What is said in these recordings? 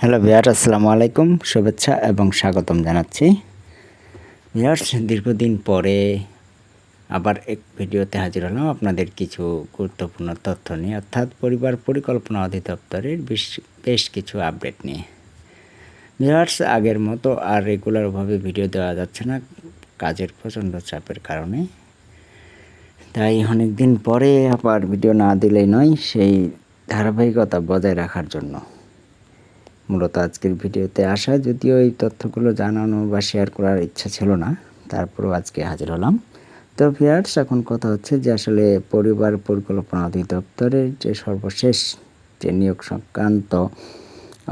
Hello Bihar আসসালামু আলাইকুম, শুভেচ্ছা এবং স্বাগতম জানাচ্ছি। বিহার দীর্ঘদিন পরে আবার এক ভিডিওতে হাজির হলাম আপনাদের কিছু গুরুত্বপূর্ণ তথ্য নিয়ে, অর্থাৎ পরিবার পরিকল্পনা অধিদপ্তরের বেশ বেশ কিছু আপডেট নিয়ে। বিহার্স আগের মতো আর রেগুলারভাবে ভিডিও দেওয়া যাচ্ছে না, কাজের প্রচণ্ড চাপের কারণে। তাই অনেক দিন পরে আবার ভিডিও না দিলেই নয়, সেই ধারাবাহিকতা বজায় রাখার জন্য। মূলত আজকের ভিডিওতে আসা। যদিও এই তথ্যগুলো জানানো বা শেয়ার করার ইচ্ছা ছিল না, তারপরেও আজকে হাজির হলাম। তো ফিয়ার্স এখন কথা হচ্ছে যে আসলে পরিবার পরিকল্পনা অধিদপ্তরের যে সর্বশেষ যে নিয়োগ সংক্রান্ত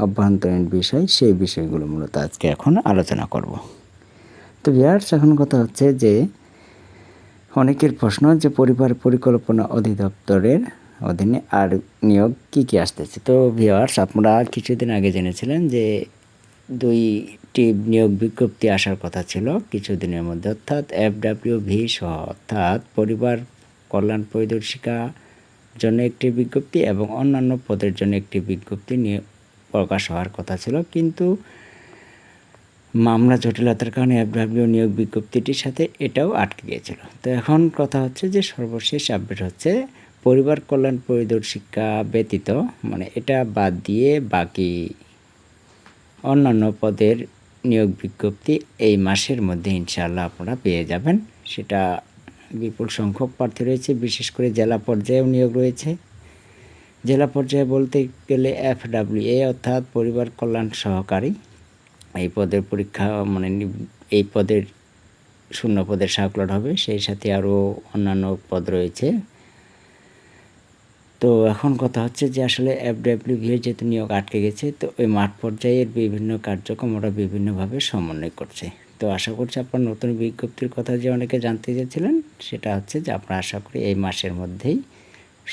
অভ্যন্তরীণ বিষয়, সেই বিষয়গুলো মূলত আজকে এখন আলোচনা করব। তো ভিয়ার্স এখন কথা হচ্ছে যে অনেকের প্রশ্ন যে পরিবার পরিকল্পনা অধিদপ্তরের অধীনে আর নিয়োগ কি কি আসতেছে? তো ভিওয়ার্স আপনারা কিছুদিন আগে জেনেছিলেন যে দুইটি নিয়োগ বিজ্ঞপ্তি আসার কথা ছিল কিছুদিনের মধ্যে। অর্থাৎ এফ ডাব্লিউ ভি সহ, অর্থাৎ পরিবার কল্যাণ পরিদর্শিকা জন্য একটি বিজ্ঞপ্তি এবং অন্যান্য পদের জন্য একটি বিজ্ঞপ্তি নিয়ে প্রকাশ হওয়ার কথা ছিল। কিন্তু মামলা জটিলতার কারণে এফডাব্লিউ নিয়োগ বিজ্ঞপ্তিটির সাথে এটাও আটকে গিয়েছিল। তো এখন কথা হচ্ছে যে সর্বশেষ আপডেট হচ্ছে পরিবার কল্যাণ পরিদর্শিকা ব্যতীত মানে এটা বাদ দিয়ে বাকি অন্যান্য পদের নিয়োগ বিজ্ঞপ্তি এই মাসের মধ্যে ইনশাআল্লাহ আপনারা পেয়ে যাবেন। সেটা বিপুল সংখ্যক প্রার্থী রয়েছে, বিশেষ করে জেলা পর্যায়েও নিয়োগ রয়েছে। জেলা পর্যায়ে বলতে গেলে এফডাব্লিউ এ অর্থাৎ পরিবার কল্যাণ সহকারী। এই পদের পরীক্ষা মানে এই পদের শূন্য পদের সার্কুলার হবে, সেই সাথে আরও অন্যান্য পদ রয়েছে। তো এখন কথা হচ্ছে যে আসলে এফডাব্লিউভি এর যেহেতু নিয়োগ আটকে গেছে, তো ওই মাঠ পর্যায়ের বিভিন্ন কার্যক্রম ওরা বিভিন্নভাবে সমন্বয় করছে। তো আশা করছি আপনার নতুন বিজ্ঞপ্তির কথা যে অনেকে জানতে চেয়েছিলেন, সেটা হচ্ছে যে আপনারা আশা করি এই মাসের মধ্যেই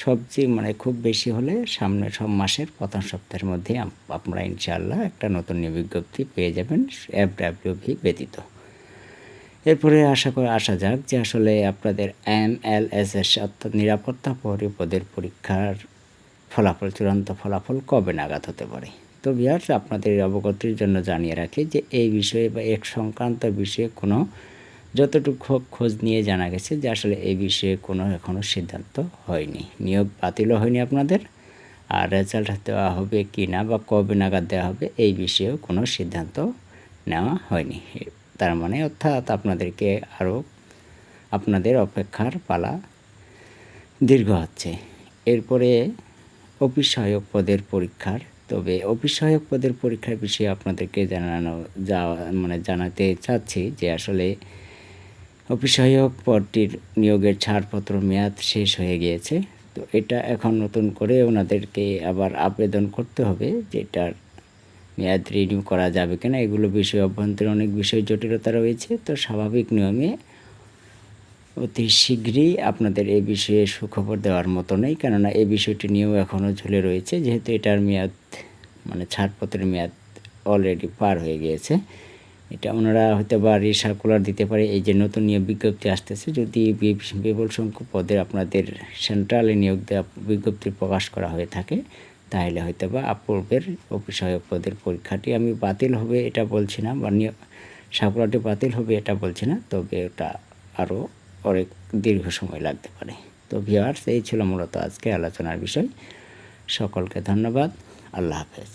সবচেয়ে মানে খুব বেশি হলে সামনে সব মাসের প্রথম সপ্তাহের মধ্যেই আপনারা ইনশাআল্লাহ একটা নতুন বিজ্ঞপ্তি পেয়ে যাবেন এফডাব্লিউভি ব্যতীত। এরপরে আশা করে, আসা যাক যে আসলে আপনাদের এম এল এস এস অর্থাৎ নিরাপত্তা পরিপদের পরীক্ষার ফলাফল, চূড়ান্ত ফলাফল কবে নাগাদ হতে পারে? তো বিহার, আপনাদের অবগতির জন্য জানিয়ে রাখি যে এই বিষয়ে বা এক সংক্রান্ত বিষয়ে কোনো যতটুকু খোঁজ নিয়ে জানা গেছে যে আসলে এই বিষয়ে কোনো এখনও সিদ্ধান্ত হয়নি। নিয়োগ বাতিলও হয়নি আপনাদের। আর রেজাল্ট দেওয়া হবে কি না বা কবে নাগাদ দেওয়া হবে এই বিষয়েও কোনো সিদ্ধান্ত নেওয়া হয়নি। তার মানে অর্থাৎ আপনাদেরকে আরও আপনাদের অপেক্ষার পালা দীর্ঘ হচ্ছে। এরপরে অফিস সহায়ক পদের পরীক্ষার, তবে অফিস সহায়ক পদের পরীক্ষার বিষয়ে আপনাদেরকে জানানো যাওয়া মানে জানাতে চাচ্ছি যে আসলে অফিস সহায়ক পদটির নিয়োগের ছাড়পত্র মেয়াদ শেষ হয়ে গিয়েছে। তো এটা এখন নতুন করে ওনাদেরকে আবার আবেদন করতে হবে, যেটার মেয়াদ রিনিউ করা যাবে কিনা এগুলো বিষয় অভ্যন্তরে অনেক বিষয় জটিলতা রয়েছে। তো স্বাভাবিক নিয়মে অতি শীঘ্রই আপনাদের এ বিষয়ে সুখবর দেওয়ার মতো নেই। কেননা এই বিষয়টি নিয়েও এখনও ঝুলে রয়েছে, যেহেতু এটার মেয়াদ মানে ছাড়পত্রের মেয়াদ অলরেডি পার হয়ে গিয়েছে। এটা ওনারা হয়তো বা রিসার্কুলার দিতে পারে। এই যে নতুন নিয়োগ বিজ্ঞপ্তি আসতেছে, যদি বিপুল সংখ্যক পদের আপনাদের সেন্ট্রালে নিয়োগ দেওয়া বিজ্ঞপ্তি প্রকাশ করা হয়ে থাকে তাহলে হয়তো বা পূর্বের অফিসহায়ক পদের পরীক্ষাটি আমি বাতিল হবে এটা বলছি না, বা সাফল্যটি বাতিল হবে এটা বলছি না, তবে ওটা আরও অনেক দীর্ঘ সময় লাগতে পারে। তো ভিওয়ার্স এই ছিল মূলত আজকে আলোচনার বিষয়। সকলকে ধন্যবাদ। আল্লাহ হাফেজ।